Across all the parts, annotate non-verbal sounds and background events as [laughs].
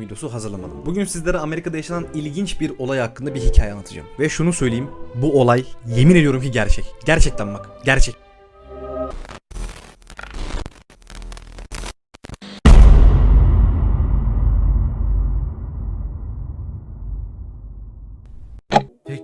videosu hazırlamadım. Bugün sizlere Amerika'da yaşanan ilginç bir olay hakkında bir hikaye anlatacağım. Ve şunu söyleyeyim, bu olay yemin ediyorum ki gerçek. Gerçekten bak, gerçek.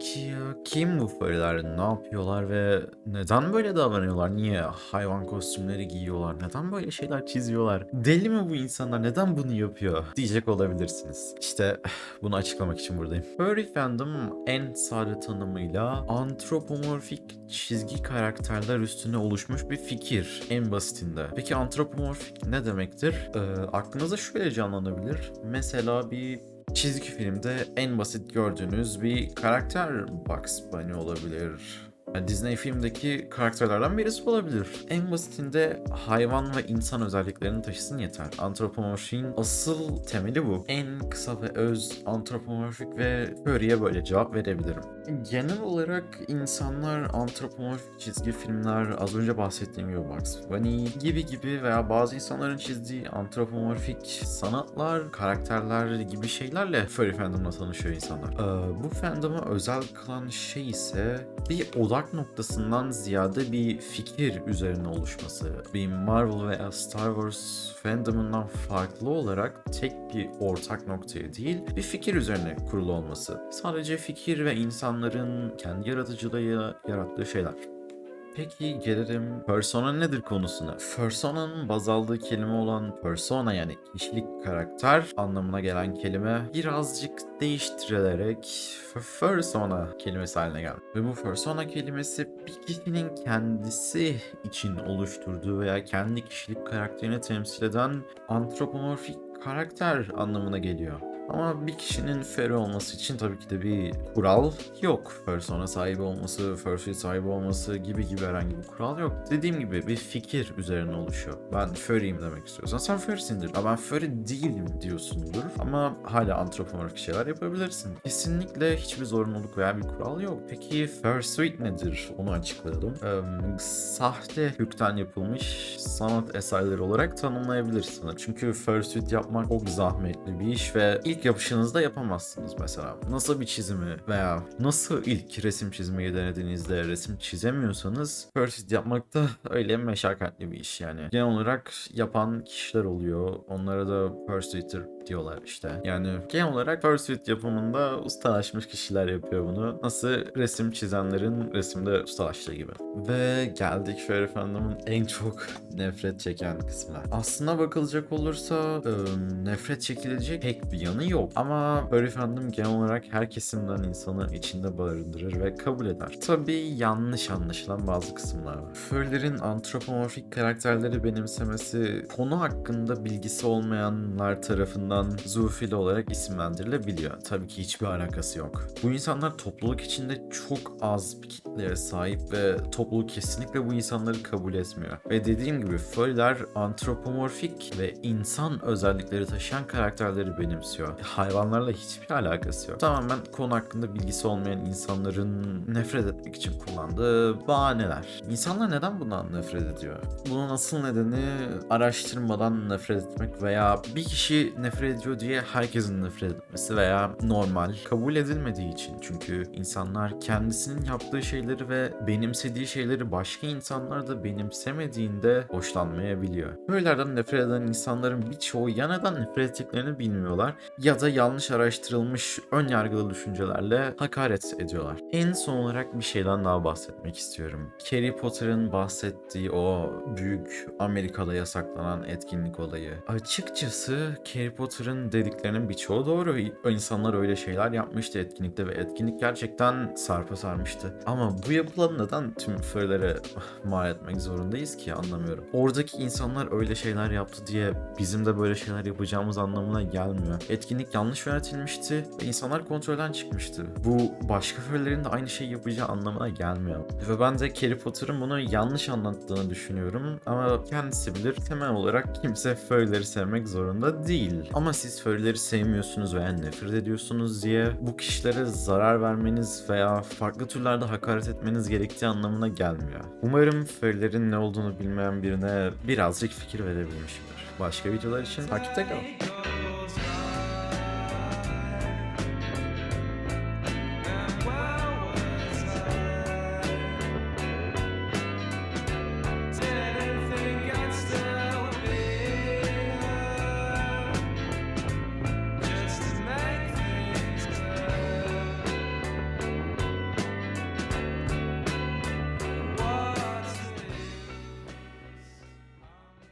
Peki ya kim bu fariler? Ne yapıyorlar ve neden böyle davranıyorlar? Niye hayvan kostümleri giyiyorlar? Neden böyle şeyler çiziyorlar? Deli mi bu insanlar? Neden bunu yapıyor? Diyecek olabilirsiniz. İşte [sighs] bunu açıklamak için buradayım. Furry fandom en sade tanımıyla antropomorfik çizgi karakterler üstüne oluşmuş bir fikir en basitinde. Peki antropomorfik ne demektir? Ee, aklınıza şöyle canlanabilir. Mesela bir Çizgi filmde en basit gördüğünüz bir karakter Bugs Bunny olabilir. Yani Disney filmdeki karakterlerden birisi olabilir. En basitinde hayvan ve insan özelliklerini taşısın yeter. Antropomorfiğin asıl temeli bu. En kısa ve öz antropomorfik ve furry'e böyle cevap verebilirim. Genel olarak insanlar antropomorfik çizgi filmler, az önce bahsettiğim gibi Bugs Bunny gibi gibi veya bazı insanların çizdiği antropomorfik sanatlar, karakterler gibi şeylerle furry fandomla tanışıyor insanlar. Ee, bu fandomu özel kılan şey ise bir odak noktasından ziyade bir fikir üzerine oluşması. Bir Marvel veya Star Wars fandomundan farklı olarak tek bir ortak noktaya değil, bir fikir üzerine kurulu olması. Sadece fikir ve insanların kendi yaratıcılığıyla yarattığı şeyler. Peki gelelim persona nedir konusuna. Persona'nın baz aldığı kelime olan persona yani kişilik karakter anlamına gelen kelime birazcık değiştirilerek persona kelimesi haline geldi. Ve bu persona kelimesi bir kişinin kendisi için oluşturduğu veya kendi kişilik karakterini temsil eden antropomorfik karakter anlamına geliyor. Ama bir kişinin feri olması için tabii ki de bir kural yok. Persona sahibi olması, fursuit sahibi olması gibi gibi herhangi bir kural yok. Dediğim gibi bir fikir üzerine oluşuyor. Ben furry'im demek istiyorsan sen furry'sindir. Ama ben furry değilim diyorsundur. Ama hala antropomorfik şeyler yapabilirsin. Kesinlikle hiçbir zorunluluk veya bir kural yok. Peki fursuit nedir? Onu açıklayalım. Ee, sahte hükten yapılmış sanat eserleri olarak tanımlayabilirsin. Çünkü fursuit yapmak çok zahmetli bir iş ve ilk yapışınızda yapamazsınız mesela. Nasıl bir çizimi veya nasıl ilk resim çizmeyi denediğinizde resim çizemiyorsanız fursuit yapmak da öyle meşakkatli bir iş yani. Genel olarak yapan kişiler oluyor. Onlara da fursuiter diyorlar işte. Yani genel olarak fursuit yapımında ustalaşmış kişiler yapıyor bunu. Nasıl resim çizenlerin resimde ustalaştığı gibi. Ve geldik Fairy Fandom'un en çok [laughs] nefret çeken kısmına. Aslına bakılacak olursa ıı, nefret çekilecek pek bir yanı yok. Ama Fairy Fandom genel olarak her kesimden insanı içinde barındırır ve kabul eder. Tabii yanlış anlaşılan bazı kısımlar var. Furry'lerin antropomorfik karakterleri benimsemesi konu hakkında bilgisi olmayanlar tarafından zoofili olarak isimlendirilebiliyor. Tabii ki hiçbir alakası yok. Bu insanlar topluluk içinde çok az bir kitleye sahip ve topluluk kesinlikle bu insanları kabul etmiyor. Ve dediğim gibi furry'ler antropomorfik ve insan özellikleri taşıyan karakterleri benimsiyor. Hayvanlarla hiçbir alakası yok. Tamamen konu hakkında bilgisi olmayan insanların nefret etmek için kullandığı bahaneler. İnsanlar neden bundan nefret ediyor? Bunun asıl nedeni araştırmadan nefret etmek veya bir kişi nefret ediyor diye herkesin nefret etmesi veya normal kabul edilmediği için. Çünkü insanlar kendisinin yaptığı şeyleri ve benimsediği şeyleri başka insanlar da benimsemediğinde hoşlanmayabiliyor. Böylelerden nefret eden insanların birçoğu ya neden nefret ettiklerini bilmiyorlar ya da yanlış araştırılmış ön yargılı düşüncelerle hakaret ediyorlar. En son olarak bir şeyden daha bahsetmek istiyorum. Harry Potter'ın bahsettiği o büyük Amerika'da yasaklanan etkinlik olayı. Açıkçası Harry Potter'ın dediklerinin birçoğu doğru. İnsanlar öyle şeyler yapmıştı etkinlikte ve etkinlik gerçekten sarpa sarmıştı. Ama bu yapılan neden tüm fırları [laughs] mal etmek zorundayız ki anlamıyorum. Oradaki insanlar öyle şeyler yaptı diye bizim de böyle şeyler yapacağımız anlamına gelmiyor. Etkinlik yanlış yönetilmişti ve insanlar kontrolden çıkmıştı. Bu başka fırların da aynı şeyi yapacağı anlamına gelmiyor. Ve ben de Harry Potter'ın bunu yanlış anlattığını düşünüyorum ama kendisi bilir. Temel olarak kimse furryleri sevmek zorunda değil. Ama siz furryleri sevmiyorsunuz veya nefret ediyorsunuz diye bu kişilere zarar vermeniz veya farklı türlerde hakaret etmeniz gerektiği anlamına gelmiyor. Umarım furrylerin ne olduğunu bilmeyen birine birazcık fikir verebilmişimdir. Başka videolar için takipte kalın.